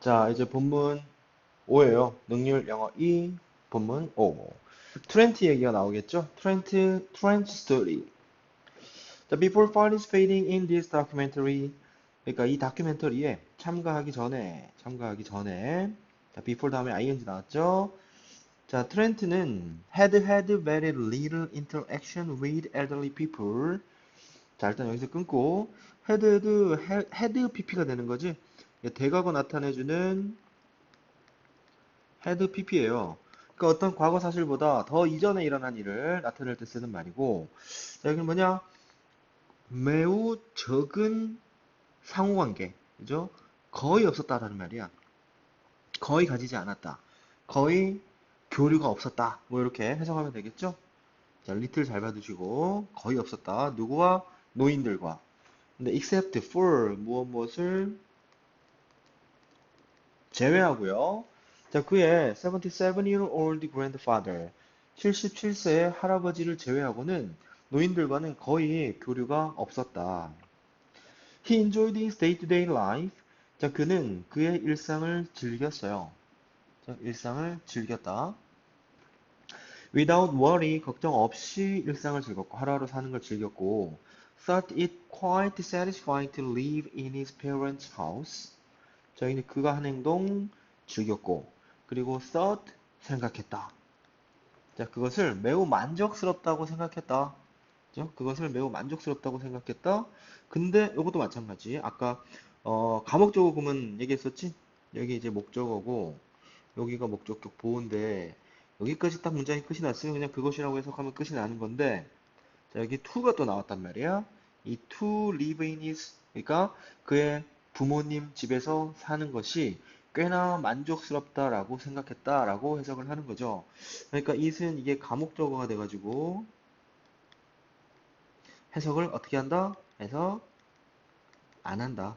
자, 이제 본문 5예요. 능률 영어 2, 본문 5. 트렌트 얘기가 나오겠죠? 트렌트, 트렌트 스토리. 자, before participating in this documentary. 그러니까 이 다큐멘터리에 참가하기 전에, 참가하기 전에. 자, before 다음에 ing 나왔죠? 자, 트렌트는 had had very little interaction with elderly people. 자, 일단 여기서 끊고 had, had, had pp가 되는 거지. 대과거 나타내주는 had pp예요. 그러니까 어떤 과거 사실보다 더 이전에 일어난 일을 나타낼 때 쓰는 말이고, 자, 여기는 뭐냐? 매우 적은 상호관계, 그죠? 거의 없었다라는 말이야. 거의 가지지 않았다. 거의 교류가 없었다. 뭐 이렇게 해석하면 되겠죠? 자, 리틀 잘 봐두시고 거의 없었다. 누구와? 노인들과. 근데 except for 무엇 무엇을 제외하고요. 자, 그의 77-year-old grandfather, 77세의 할아버지를 제외하고는 노인들과는 거의 교류가 없었다. He enjoyed his day-to-day life. 자, 그는 그의 일상을 즐겼어요. 자, 일상을 즐겼다. Without worry, 걱정 없이 일상을 즐겼고, 하루하루 사는 걸 즐겼고, thought it quite satisfying to live in his parents' house. 저희는 그가 한 행동 즐겼고, 그리고 thought 생각했다. 자, 그것을 매우 만족스럽다고 생각했다. 그죠? 그것을 매우 만족스럽다고 생각했다. 근데 이것도 마찬가지. 아까 어, 감옥적어 구문 얘기했었지? 여기 이제 목적어고 여기가 목적격 보호인데 여기까지 딱 문장이 끝이 났으면 그냥 그것이라고 해석하면 끝이 나는 건데 자, 여기 to가 또 나왔단 말이야. 이 to live in his 그러니까 그의 부모님 집에서 사는 것이 꽤나 만족스럽다라고 생각했다라고 해석을 하는 거죠. 그러니까 it은 이게 감옥적어가 돼가지고 해석을 어떻게 한다? 해서 안 한다.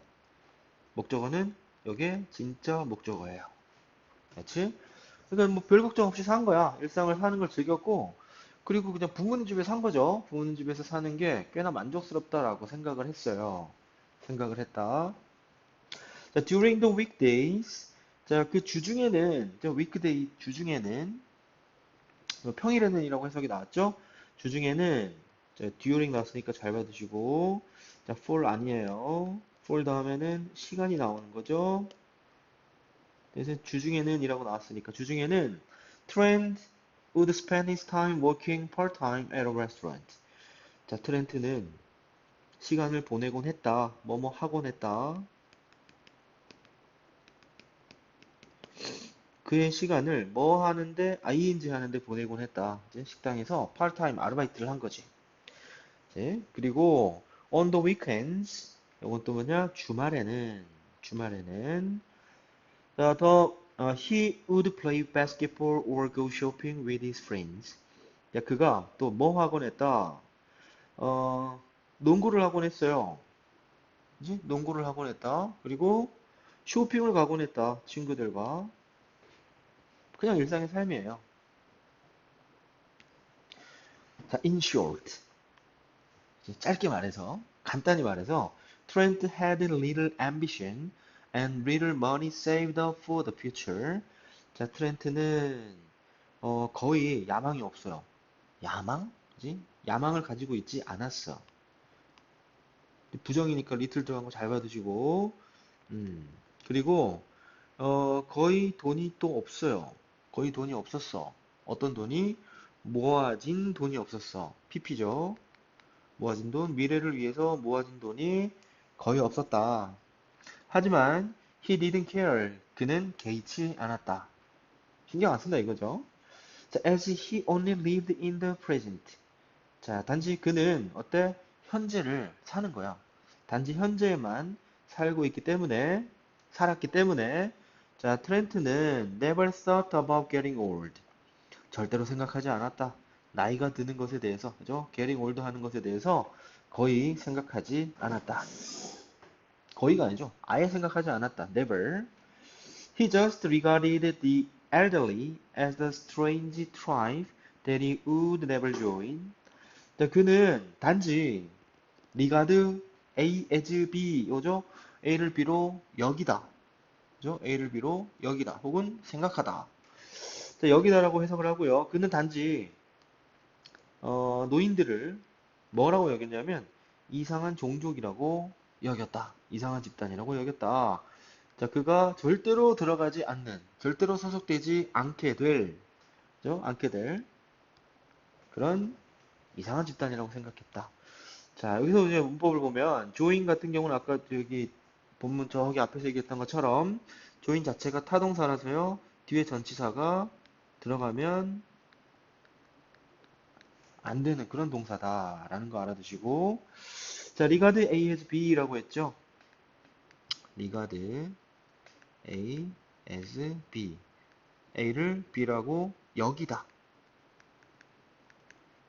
목적어는 이게 진짜 목적어예요. 그렇지? 그러니까 뭐 별 걱정 없이 산 거야. 일상을 사는 걸 즐겼고 그리고 그냥 부모님 집에 산 거죠. 부모님 집에서 사는 게 꽤나 만족스럽다라고 생각을 했어요. 생각을 했다. 자, during the weekdays. 자, 그 주중에는, 저 weekday 주중에는, 뭐 평일에는 이라고 해석이 나왔죠? 주중에는, 자, during 나왔으니까 잘 받으시고, 자, for 아니에요. for 다음에는 시간이 나오는 거죠? 그래서 주중에는 이라고 나왔으니까, 주중에는 trend would spend his time working part-time at a restaurant. 자, 트렌트는 시간을 보내곤 했다. 뭐뭐 하곤 했다. 그의 시간을 뭐 하는데 ing 하는데 보내곤 했다. 이제 식당에서 파트타임 아르바이트를 한 거지. 이제 그리고 on the weekends 이건 또 뭐냐? 주말에는 주말에는 자, 더 어, he would play basketball or go shopping with his friends. 야, 그가 또 뭐 하곤 했다? 어, 농구를 하곤 했어요. 그지? 농구를 하곤 했다. 그리고 쇼핑을 가곤 했다. 친구들과. 그냥 일상의 삶이에요. 자, in short. 짧게 말해서, 간단히 말해서, Trent had little ambition and little money saved up for the future. 자, 트렌트는 어, 거의 야망이 없어요. 야망? 그지? 야망을 가지고 있지 않았어. 부정이니까 리틀 들어간 거 잘 받으시고, 음, 그리고 어, 거의 돈이 또 없어요. 거의 돈이 없었어. 어떤 돈이? 모아진 돈이 없었어. PP죠. 모아진 돈, 미래를 위해서 모아진 돈이 거의 없었다. 하지만 he didn't care. 그는 개의치 않았다. 신경 안 쓴다 이거죠. 자, as he only lived in the present. 자, 단지 그는 어때? 현재를 사는 거야. 단지 현재에만 살고 있기 때문에 살았기 때문에 자, 트렌트는 never thought about getting old. 절대로 생각하지 않았다. 나이가 드는 것에 대해서, 그죠? getting old 하는 것에 대해서 거의 생각하지 않았다. 거의가 아니죠. 아예 생각하지 않았다. never. He just regarded the elderly as the strange tribe that he would never join. 자, 그는 단지 regard A as B, 요죠? A를 B로 여기다. 그죠? A를 B로 여기다 혹은 생각하다. 자, 여기다라고 해석을 하고요. 그는 단지 어, 노인들을 뭐라고 여겼냐면 이상한 종족이라고 여겼다. 이상한 집단이라고 여겼다. 자, 그가 절대로 들어가지 않는, 절대로 소속되지 않게 될, 그죠? 않게 될 그런 이상한 집단이라고 생각했다. 자, 여기서 이제 문법을 보면 조인 같은 경우는 아까 여기 본문 저기 앞에서 얘기했던 것처럼 조인 자체가 타동사라서요. 뒤에 전치사가 들어가면 안 되는 그런 동사다라는 거 알아두시고 자, 리가드 A as B라고 했죠. 리가드 A as B A를 B라고 여기다.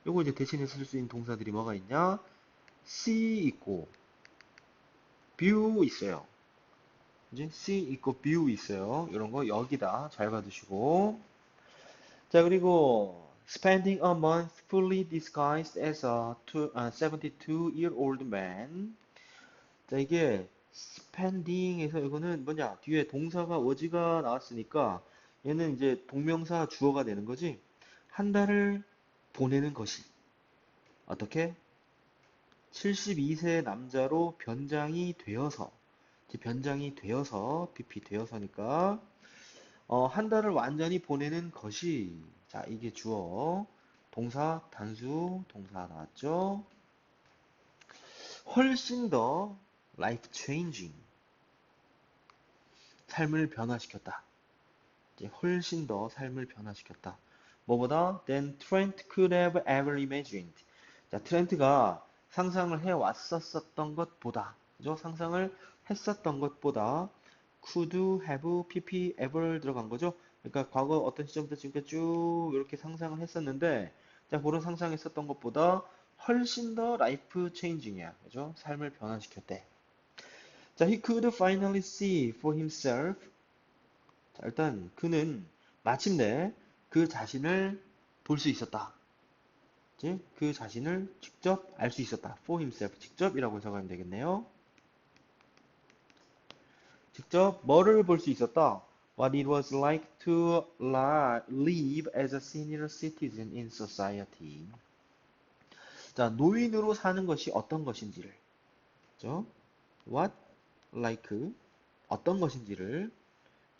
요거 이제 대신에 쓸수 있는 동사들이 뭐가 있냐? see 있고 view 있어요. 이제 see 있고 view 있어요. 이런 거 여기다 잘 받으시고. 자 그리고 spending a month fully disguised as a 72 year old man. 자 이게 spending에서 이거는 뭐냐? 뒤에 동사가 워지가 나왔으니까 얘는 이제 동명사 주어가 되는 거지. 한 달을 보내는 것이. 어떻게 72세 남자로 변장이 되어서 변장이 되어서 PP 되어서니까 어, 한 달을 완전히 보내는 것이 자 이게 주어. 동사 단수 동사 나왔죠? 훨씬 더 life changing. 삶을 변화시켰다. 이제 훨씬 더 삶을 변화시켰다. 뭐보다 than Trent could have ever imagined. 자 트렌트가 상상을 해 왔었었던 것보다 그죠? 상상을 했었던 것보다 could have pp ever 들어간 거죠? 그러니까 과거 어떤 시점부터 지금까지 쭉 이렇게 상상을 했었는데 자 그런 상상했었던 것보다 훨씬 더 라이프 체인징이야 그죠? 삶을 변화시켰대 자 he could finally see for himself. 자 일단 그는 마침내 그 자신을 볼 수 있었다 그 자신을 직접 알 수 있었다 for himself 직접이라고 해석하면 되겠네요 직접 뭐를 볼 수 있었다 what it was like to li- live as a senior citizen in society. 자, 노인으로 사는 것이 어떤 것인지를, 그죠? what like 어떤 것인지를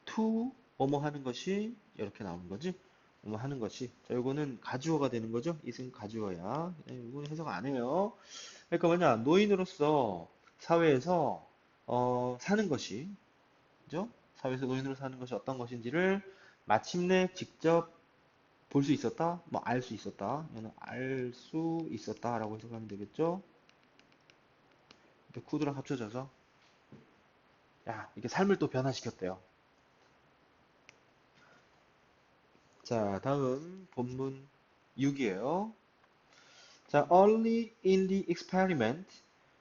to 뭐뭐 하는 것이 이렇게 나오는 거지. 뭐뭐 하는 것이. 자, 요거는 가주어가 되는 거죠. 이승 가주어야. 이건 해석 안 해요. 그러니까 뭐냐, 노인으로서 사회에서 어, 사는 것이, 그죠? 사회에서 노인으로 사는 것이 어떤 것인지를 마침내 직접 볼 수 있었다, 뭐 알 수 있었다, 얘는 알 수 있었다 라고 해석하면 되겠죠. 이렇게 쿠드랑 합쳐져서 야 이게 삶을 또 변화시켰대요. 자 다음 본문 6이에요. 자 early in the experiment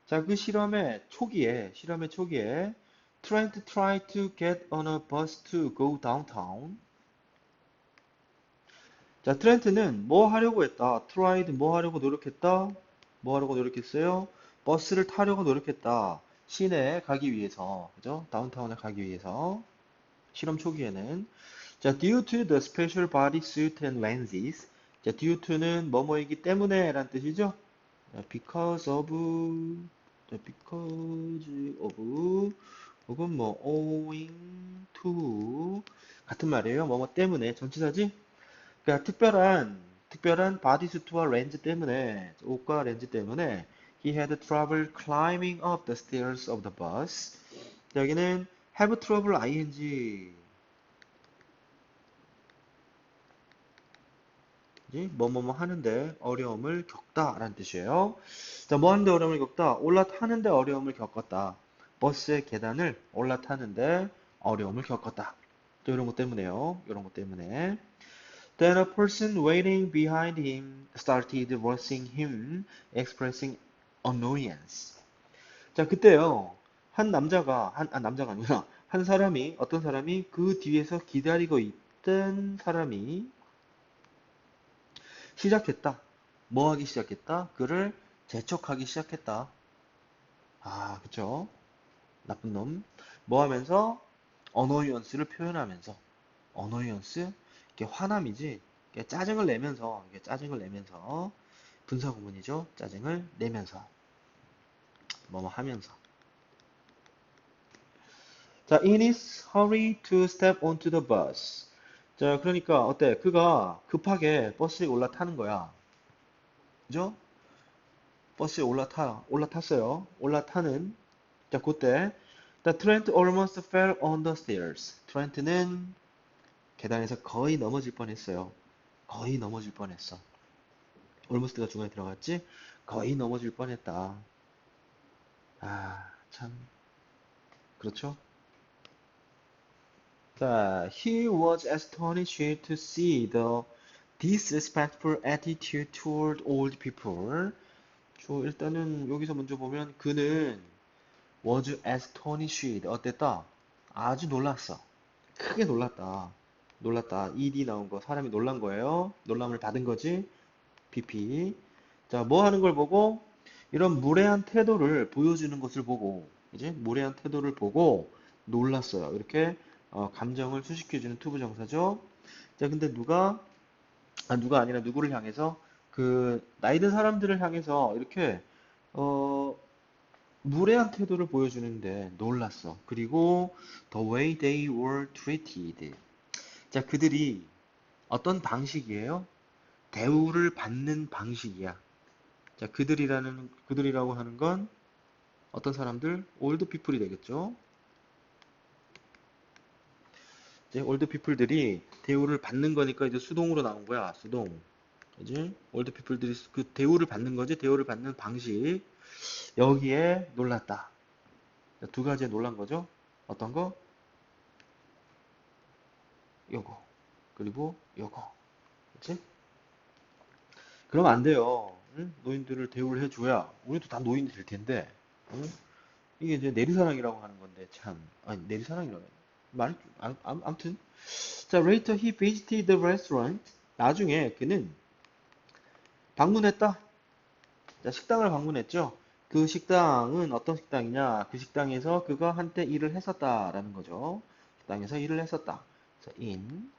자 그 실험의 초기에 실험의 초기에 Trent tried to get on a bus to go downtown. 자, 트렌트는 뭐 하려고 했다? tried 뭐 하려고 노력했다? 뭐 하려고 노력했어요? 버스를 타려고 노력했다. 시내에 가기 위해서. 그죠? 다운타운에 가기 위해서. 실험 초기에는. 자, due to the special body suit and lenses. 자, due to는 뭐뭐이기 때문에 라는 뜻이죠? 자, because of, 자, because of, 혹은 뭐 owing to 같은 말이에요. 뭐뭐 때문에 전치사지. 그러니까 특별한 특별한 바디수트와 렌즈 때문에 옷과 렌즈 때문에 he had trouble climbing up the stairs of the bus. 여기는 have trouble ing 뭐뭐뭐 하는데 어려움을 겪다 라는 뜻이에요. 자, 뭐 하는데 어려움을 겪다? 올라타는데 어려움을 겪었다. 버스의 계단을 올라타는데 어려움을 겪었다. 또 이런 것 때문에요. 이런 것 때문에. Then a person waiting behind him started rushing him, expressing annoyance. 자, 그때요. 한 남자가, 한, 아, 남자가 아니구나. 한 사람이, 어떤 사람이 그 뒤에서 기다리고 있던 사람이 시작했다. 뭐 하기 시작했다? 그를 재촉하기 시작했다. 아, 그쵸? 나쁜 놈. 뭐 하면서 어노이언스를 표현하면서 어노이언스 이게 화남이지 이게 짜증을 내면서 이게 짜증을 내면서 분사 구문이죠. 짜증을 내면서 뭐뭐 하면서 자, in his hurry to step onto the bus. 자, 그러니까 어때? 그가 급하게 버스에 올라타는 거야. 그죠? 버스에 올라타, 올라탔어요. 올라타는, 자, 그때, the Trent almost fell on the stairs. 트렌트는 계단에서 거의 넘어질 뻔했어요. 거의 넘어질 뻔했어. almost가 중간에 들어갔지? 거의 넘어질 뻔했다. 아, 참. 그렇죠? 자, he was astonished to see the disrespectful attitude toward old people. 저 일단은 여기서 먼저 보면 그는 was astonished 어땠다? 아주 놀랐어. 크게 놀랐다. 놀랐다. ed 나온 거 사람이 놀란 거예요. 놀람을 받은 거지. pp. 자, 뭐 하는 걸 보고 이런 무례한 태도를 보여주는 것을 보고 이제 무례한 태도를 보고 놀랐어요. 이렇게 어, 감정을 수식해주는 투부 정사죠. 자, 근데 누가, 아, 누가 아니라 누구를 향해서 그 나이 든 사람들을 향해서 이렇게 어, 무례한 태도를 보여주는데 놀랐어. 그리고 the way they were treated. 자, 그들이 어떤 방식이에요? 대우를 받는 방식이야. 자, 그들이라는 그들이라고 하는 건 어떤 사람들? 올드 피플이 되겠죠. 이제 올드 피플들이 대우를 받는 거니까 이제 수동으로 나온 거야. 수동. 이제 올드 피플들이 그 대우를 받는 거지. 대우를 받는 방식. 여기에 놀랐다. 두 가지에 놀란 거죠. 어떤 거? 요거. 그리고 요거. 그치? 그러면 안 돼요. 응? 노인들을 대우를 해줘야 우리도 다 노인이 될 텐데. 응? 이게 이제 내리사랑이라고 하는 건데 참. 아니 내리사랑이라고. 말, 아, 아, 아무튼. 자, later he visited the restaurant. 나중에 그는 방문했다. 자, 식당을 방문했죠. 그 식당은 어떤 식당이냐? 그 식당에서 그가 한때 일을 했었다라는 거죠. 식당에서 일을 했었다. 자, in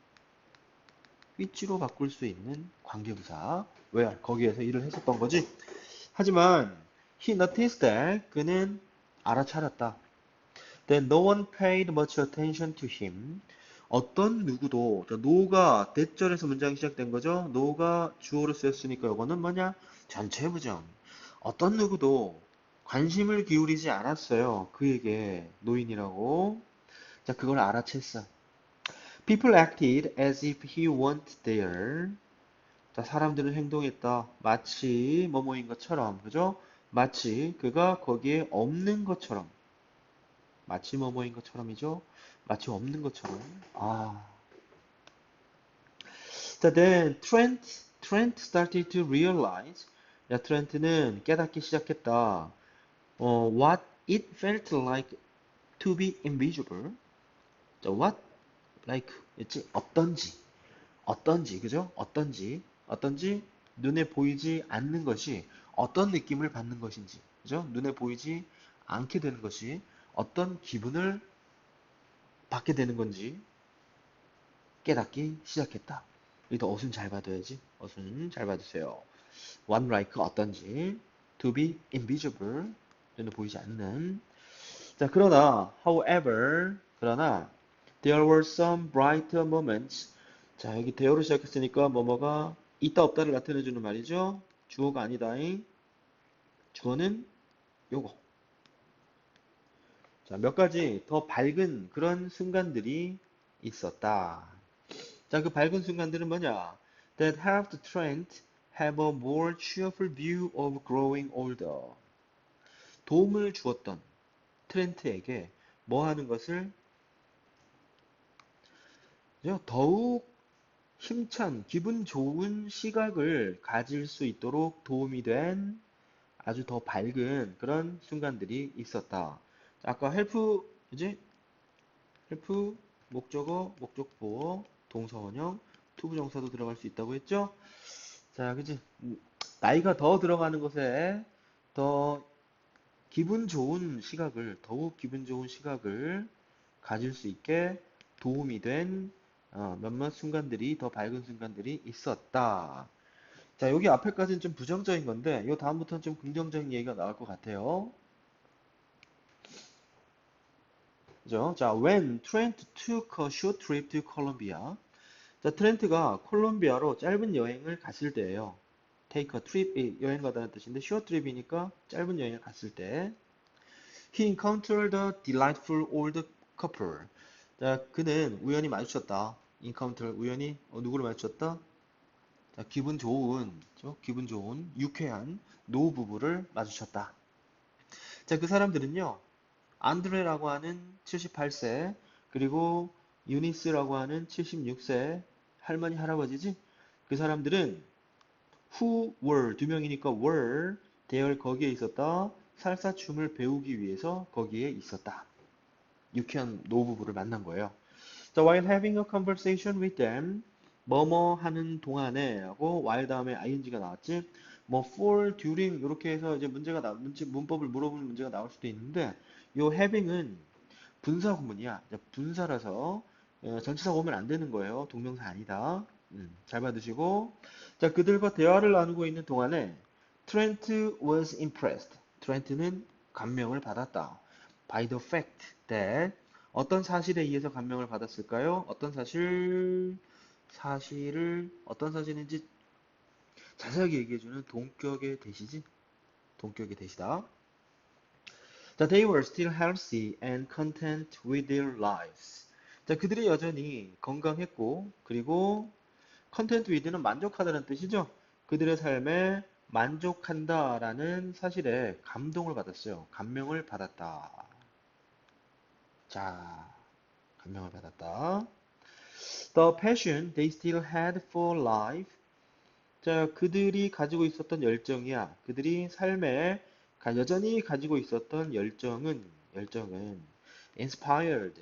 which로 바꿀 수 있는 관계부사. 왜? 거기에서 일을 했었던 거지. 하지만 he noticed 그는 알아차렸다. Then no one paid much attention to him. 어떤 누구도 자, no가 대절에서 문장이 시작된 거죠. no가 주어로 쓰였으니까 이거는 뭐냐? 전체 부정. 어떤 누구도 관심을 기울이지 않았어요. 그에게 노인이라고. 자, 그걸 알아챘어. People acted as if he weren't there. 자, 사람들은 행동했다. 마치 뭐뭐인 것처럼. 그죠? 마치 그가 거기에 없는 것처럼. 마치 뭐뭐인 것처럼이죠. 마치 없는 것처럼. 아. 자, then Trent, Trent started to realize. 야, 트렌트는 깨닫기 시작했다. 어, what it felt like to be invisible. 자, what like 있지? 어떤지. 어떤지, 그죠? 어떤지. 어떤지 눈에 보이지 않는 것이 어떤 느낌을 받는 것인지. 그죠? 눈에 보이지 않게 되는 것이 어떤 기분을 받게 되는 건지 깨닫기 시작했다. 여기도 어순 잘 받아야지. 어순 잘 받으세요. One like 어떤지. To be invisible. 눈에 보이지 않는. 자, 그러나, however, 그러나, there were some brighter moments. 자, 여기 대어로 시작했으니까 뭐뭐가 있다 없다를 나타내주는 말이죠. 주어가 아니다잉. 주어는 요거. 자, 몇 가지 더 밝은 그런 순간들이 있었다. 자, 그 밝은 순간들은 뭐냐? That helped Trent have a more cheerful view of growing older. 도움을 주었던 트렌트에게 뭐 하는 것을 더욱 힘찬, 기분 좋은 시각을 가질 수 있도록 도움이 된 아주 더 밝은 그런 순간들이 있었다. 아까 헬프 이제 헬프 목적어 목적보 동사원형 투부정사도 들어갈 수 있다고 했죠? 자, 그지? 나이가 더 들어가는 것에 더 기분 좋은 시각을 더욱 기분 좋은 시각을 가질 수 있게 도움이 된 어, 몇몇 순간들이 더 밝은 순간들이 있었다. 자, 여기 앞에까지는 좀 부정적인 건데, 요 다음부터는 좀 긍정적인 얘기가 나올 것 같아요. 그죠? 자, when Trent took a short trip to Colombia. 자, 트렌트가 콜롬비아로 짧은 여행을 갔을 때예요. take a trip, 이 여행 가다는 뜻인데, short trip이니까 짧은 여행을 갔을 때. He encountered a delightful old couple. 자, 그는 우연히 마주쳤다. encounter, 우연히 어, 누구를 마주쳤다? 자, 기분 좋은, 죠 기분 좋은, 유쾌한 노 부부를 마주쳤다. 자, 그 사람들은요, 안드레라고 하는 78세, 그리고 유니스라고 하는 76세 할머니, 할아버지지? 그 사람들은 who were, 두 명이니까 were, 대열 거기에 있었다. 살사춤을 배우기 위해서 거기에 있었다. 유쾌한 노부부를 만난 거예요. 자, while having a conversation with them, 뭐뭐 하는 동안에 하고 while 다음에 ing가 나왔지. 뭐 for, during 이렇게 해서 이제 문제가 나 문제 문법을 물어보는 문제가 나올 수도 있는데 요 having은 분사 구문이야. 분사라서 어, 전치사가 오면 안 되는 거예요. 동명사 아니다. 음, 잘 받으시고 자 그들과 대화를 나누고 있는 동안에 Trent was impressed. 트렌트는 감명을 받았다. By the fact that 어떤 사실에 의해서 감명을 받았을까요? 어떤 사실 사실을 어떤 사실인지 자세하게 얘기해주는 동격의 대시지? 동격의 대시다. 자, they were still healthy and content with their lives. 자, 그들이 여전히 건강했고, 그리고 content with는 만족하다는 뜻이죠. 그들의 삶에 만족한다라는 사실에 감동을 받았어요. 감명을 받았다. 자, 감명을 받았다. The passion they still had for life. 자, 그들이 가지고 있었던 열정이야. 그들이 삶에 가- 여전히 가지고 있었던 열정은, 열정은 inspired.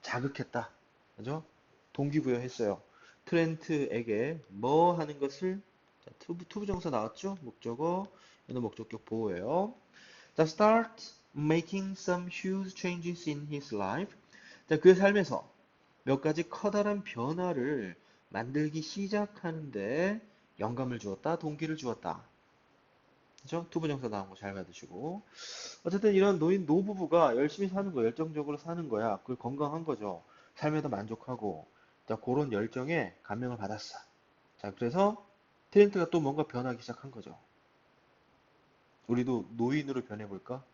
자극했다. 그죠? 동기부여했어요. 트렌트에게 뭐 하는 것을 자, 투부, 투부 정사 나왔죠? 목적어, 얘는 목적격 보호예요. 자, start making some huge changes in his life. 자, 그의 삶에서 몇 가지 커다란 변화를 만들기 시작하는데 영감을 주었다, 동기를 주었다. 그죠? 투부정사 나온 거 잘 받으시고. 어쨌든 이런 노인 노부부가 열심히 사는 거, 열정적으로 사는 거야. 그 건강한 거죠. 삶에도 만족하고. 자, 그런 열정에 감명을 받았어. 자, 그래서 트렌트가 또 뭔가 변하기 시작한 거죠. 우리도 노인으로 변해볼까?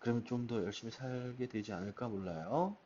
그러면 좀 더 열심히 살게 되지 않을까 몰라요.